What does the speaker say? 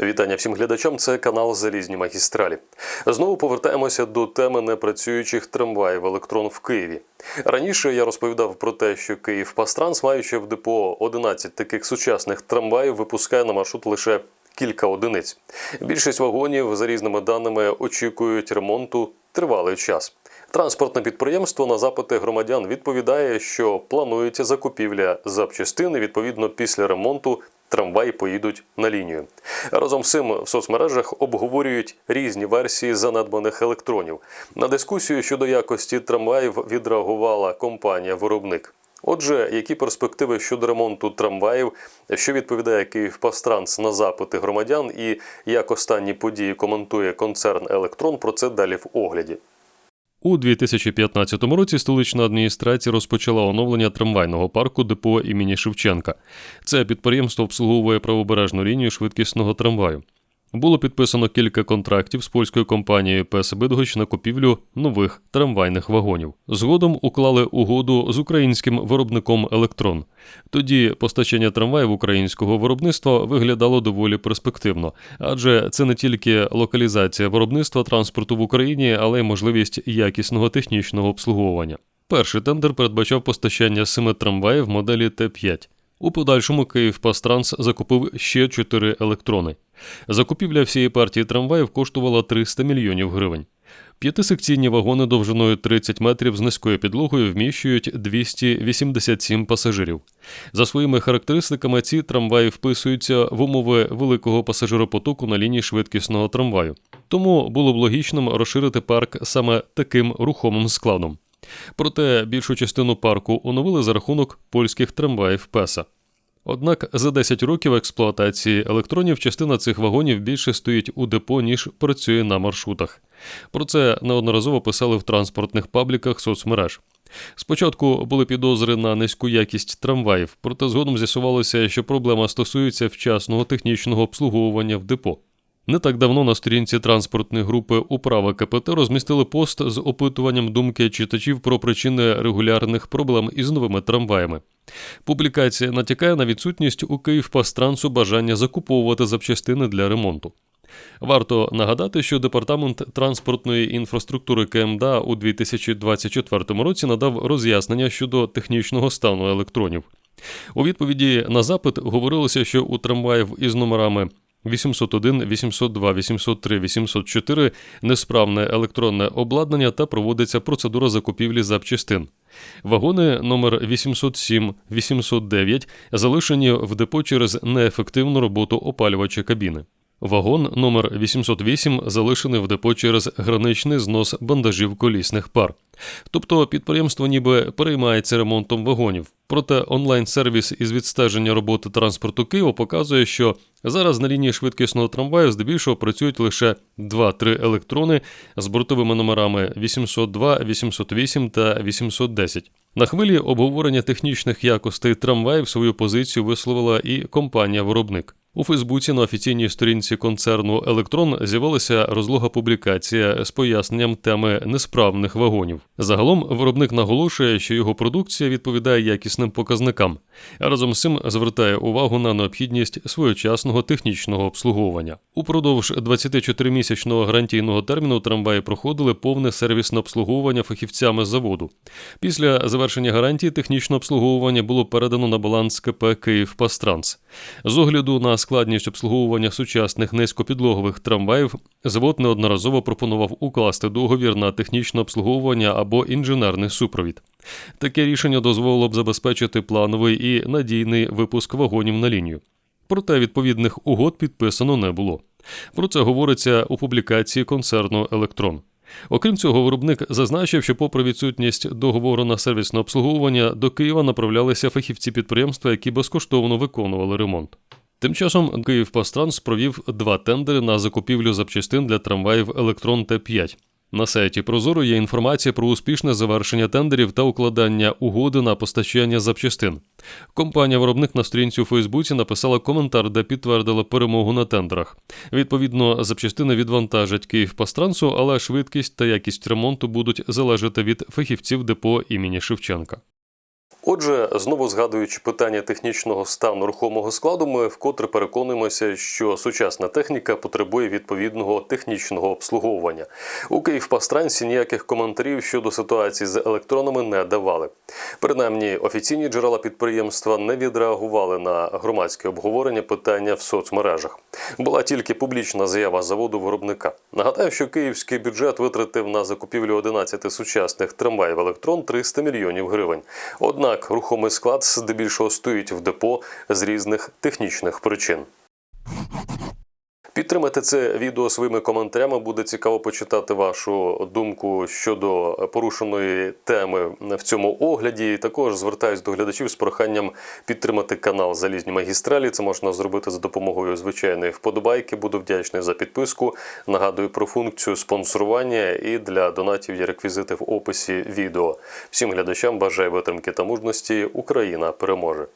Вітання всім глядачам. Це канал Залізні магістралі. Знову повертаємося до теми непрацюючих трамваїв електрон в Києві. Раніше я розповідав про те, що Київ Пастранс, маючи в депо 11 таких сучасних трамваїв, випускає на маршрут лише кілька одиниць. Більшість вагонів, за різними даними, очікують ремонту тривалий час. Транспортне підприємство на запити громадян відповідає, що планується закупівля запчастин. і, Відповідно, після ремонту трамваї поїдуть на лінію. Разом з цим в соцмережах обговорюють різні версії занедбаних електронів. На дискусію щодо якості трамваїв відреагувала компанія-виробник. Отже, які перспективи щодо ремонту трамваїв, що відповідає Київпастранс на запити громадян, і як останні події коментує концерн Електрон, про це далі в огляді. У 2015 році столична адміністрація розпочала оновлення трамвайного парку депо імені Шевченка. Це підприємство обслуговує правобережну лінію швидкісного трамваю. Було підписано кілька контрактів з польською компанією ПС Бидгоч на купівлю нових трамвайних вагонів. Згодом уклали угоду з українським виробником Електрон. Тоді постачання трамваїв українського виробництва виглядало доволі перспективно, адже це не тільки локалізація виробництва транспорту в Україні, але й можливість якісного технічного обслуговування. Перший тендер передбачав постачання семи трамваїв моделі Т5. У подальшому Київпастранс закупив ще чотири електрони. Закупівля всієї партії трамваїв коштувала 300 мільйонів гривень. П'ятисекційні вагони довжиною 30 метрів з низькою підлогою вміщують 287 пасажирів. За своїми характеристиками, ці трамваї вписуються в умови великого пасажиропотоку на лінії швидкісного трамваю. Тому було б логічним розширити парк саме таким рухомим складом. Проте більшу частину парку оновили за рахунок польських трамваїв Песа. Однак за 10 років експлуатації електронів частина цих вагонів більше стоїть у депо, ніж працює на маршрутах. Про це неодноразово писали в транспортних пабліках соцмереж. Спочатку були підозри на низьку якість трамваїв, проте згодом з'ясувалося, що проблема стосується вчасного технічного обслуговування в депо. Не так давно на сторінці транспортної групи Управа КПТ розмістили пост з опитуванням думки читачів про причини регулярних проблем із новими трамваями. Публікація натякає на відсутність у Київпастрансу бажання закуповувати запчастини для ремонту. Варто нагадати, що департамент транспортної інфраструктури КМДА у 2024 році надав роз'яснення щодо технічного стану електронів. У відповіді на запит говорилося, що у трамваїв із номерами 801, 802, 803, 804 несправне електронне обладнання та проводиться процедура закупівлі запчастин. Вагони номер 807, 809 залишені в депо через неефективну роботу опалювача кабіни. Вагон номер 808 залишений в депо через граничний знос бандажів колісних пар. Тобто підприємство ніби переймається ремонтом вагонів. Проте онлайн-сервіс із відстеження роботи транспорту Києва показує, що зараз на лінії швидкісного трамваю здебільшого працюють лише 2-3 електрони з бортовими номерами 802, 808 та 810. На хвилі обговорення технічних якостей трамваїв свою позицію висловила і компанія-виробник. У Фейсбуці на офіційній сторінці концерну Електрон з'явилася розлога публікація з поясненням теми несправних вагонів. Загалом виробник наголошує, що його продукція відповідає якісним показникам, а разом з цим звертає увагу на необхідність своєчасного технічного обслуговування. Упродовж 24-місячного гарантійного терміну трамваї проходили повне сервісне обслуговування фахівцями заводу. Після завершення гарантії технічне обслуговування було передано на баланс КП «Київпастранс». З огляду на складність обслуговування сучасних низькопідлогових трамваїв, завод неодноразово пропонував укласти договір на технічне обслуговування або інженерний супровід. Таке рішення дозволило б забезпечити плановий і надійний випуск вагонів на лінію. Проте відповідних угод підписано не було. Про це говориться у публікації концерну Електрон. Окрім цього, виробник зазначив, що, попри відсутність договору на сервісне обслуговування, до Києва направлялися фахівці підприємства, які безкоштовно виконували ремонт. Тим часом Київпастранс провів два тендери на закупівлю запчастин для трамваїв Електрон Т5. На сайті Прозоро є інформація про успішне завершення тендерів та укладання угоди на постачання запчастин. Компанія-виробник на сторінці у Фейсбуці написала коментар, де підтвердила перемогу на тендерах. Відповідно, запчастини відвантажать Київпастрансу, але швидкість та якість ремонту будуть залежати від фахівців депо імені Шевченка. Отже, знову згадуючи питання технічного стану рухомого складу, ми вкотре переконуємося, що сучасна техніка потребує відповідного технічного обслуговування. У Київпастрансі ніяких коментарів щодо ситуації з електронами не давали. Принаймні, офіційні джерела підприємства не відреагували на громадське обговорення питання в соцмережах. Була тільки публічна заява заводу виробника. Нагадаю, що київський бюджет витратив на закупівлю 11 сучасних трамваїв електрон 300 мільйонів гривень. Однак рухомий склад здебільшого стоїть в депо з різних технічних причин. Підтримати це відео своїми коментарями. Буде цікаво почитати вашу думку щодо порушеної теми в цьому огляді. Також звертаюсь до глядачів з проханням підтримати канал Залізні магістралі. Це можна зробити за допомогою звичайної вподобайки. Буду вдячний за підписку. Нагадую про функцію спонсорування і для донатів є реквізити в описі відео. Всім глядачам бажаю витримки та мужності. Україна переможе.